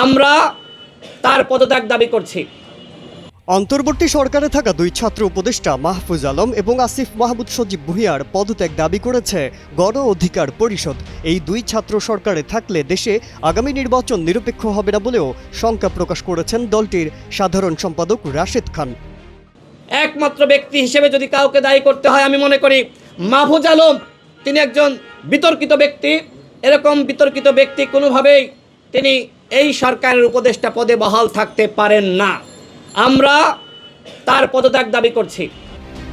আমরা তার পদত্যাগ দাবি করছি। অন্তর্বর্তী সরকারে থাকা দুই ছাত্র উপদেষ্টা মাহফুজ আলম এবং আসিফ মাহমুদ সজীব ভুঁইয়ার পদত্যাগ দাবি করেছে গণ অধিকার পরিষদ। এই দুই ছাত্র সরকারে থাকলে দেশে আগামী নির্বাচন নিরপেক্ষ হবে না বলেও শঙ্কা প্রকাশ করেছেন দলটির সাধারণ সম্পাদক রাশেদ খান। একমাত্র ব্যক্তি হিসেবে যদি কাউকে দায়ী করতে হয় আমি মনে করি মাহফুজ আলম তিনি একজন বিতর্কিত ব্যক্তি। এরকম বিতর্কিত ব্যক্তি কোনোভাবেই তিনি এই সরকারের উপদেষ্টা পদে বহাল থাকতে পারেন না। আমরা তার পদত্যাগ দাবি করছি।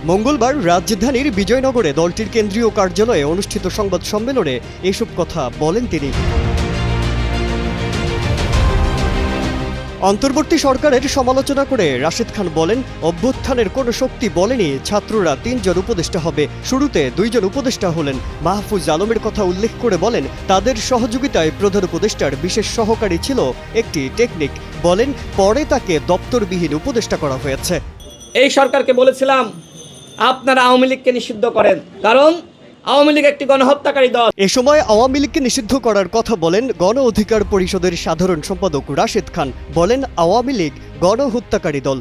মঙ্গলবার রাজধানীর বিজয়নগরে দলটির কেন্দ্রীয় কার্যালয়ে অনুষ্ঠিত সংবাদ সম্মেলনে এসব কথা বলেন তিনি। অন্তর্বর্তী সরকারের সমালোচনা করে রাশেদ খান বলেন, অভ্যুত্থানের কোনো শক্তি বলেনি, ছাত্ররা তিনজন উপদেষ্টা হবে। শুরুতে দুইজন উপদেষ্টা হলেন। মাহফুজ আলমের কথা উল্লেখ করে বলেন, তাদের সহযোগিতায় প্রধান উপদেষ্টার বিশেষ সহকারী ছিল একটি টেকনিক। বলেন, পরে তাকে দপ্তরবিহীন উপদেষ্টা করা হয়েছে। এই সরকারকে বলেছিলাম, আপনারা আওয়ামী লীগকে নিষিদ্ধ করেন। কারণ আওয়ামী লীগ একটি গণহত্যাকারী দল। এ সময় আওয়ামী লীগকে নিষিদ্ধ করার কথা বলেন গণ অধিকার পরিষদের সাধারণ সম্পাদক রাশেদ খান। বলেন আওয়ামী লীগ গণহত্যাকারী দল।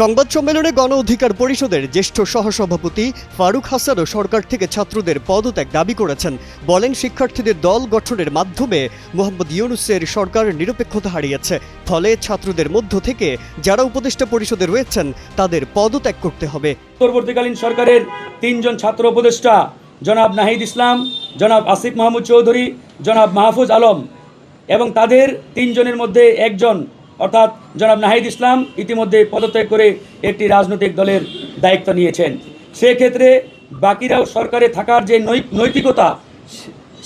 সংবাদ সম্মেলনে গণ অধিকার পরিষদের জ্যেষ্ঠ সহসভাপতি ফারুক হাসানও সরকার থেকে ছাত্রদের পদত্যাগ দাবি করেছেন। বলেন, শিক্ষার্থীদের দল গঠনের মাধ্যমে মোহাম্মদ ইউনুসের সরকার নিরপেক্ষতা হারিয়েছে। ফলে ছাত্রদের মধ্য থেকে যারা উপদেষ্টা পরিষদে রয়েছেন, তাদের পদত্যাগ করতে হবে। পরবর্তীকালীন সরকারের তিনজন ছাত্র উপদেষ্টা, জনাব নাহিদ ইসলাম, জনাব আসিফ মাহমুদ চৌধুরী, জনাব মাহফুজ আলম এবং তাদের তিনজনের মধ্যে একজন অর্থাৎ জনাব নাহিদ ইসলাম ইতিমধ্যে পদত্যাগ করে একটি রাজনৈতিক দলের দায়িত্ব নিয়েছেন। সেক্ষেত্রে বাকিরাও সরকারে থাকার যে নৈতিকতা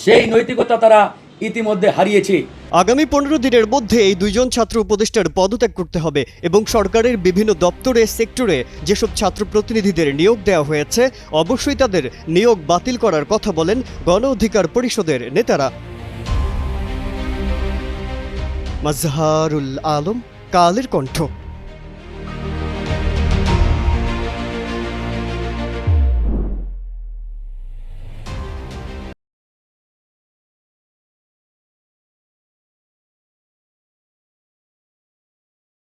সেই নৈতিকতা তারা ইতিমধ্যে হারিয়েছে। আগামী পনেরো দিনের মধ্যে এই দুইজন ছাত্র উপদেষ্টার পদত্যাগ করতে হবে এবং সরকারের বিভিন্ন দপ্তরে, সেক্টরে যেসব ছাত্র প্রতিনিধিদের নিয়োগ দেওয়া হয়েছে, অবশ্যই তাদের নিয়োগ বাতিল করার কথা বলেন গণ অধিকার পরিষদের নেতারা। মাজহারুল আলম কালের কণ্ঠ।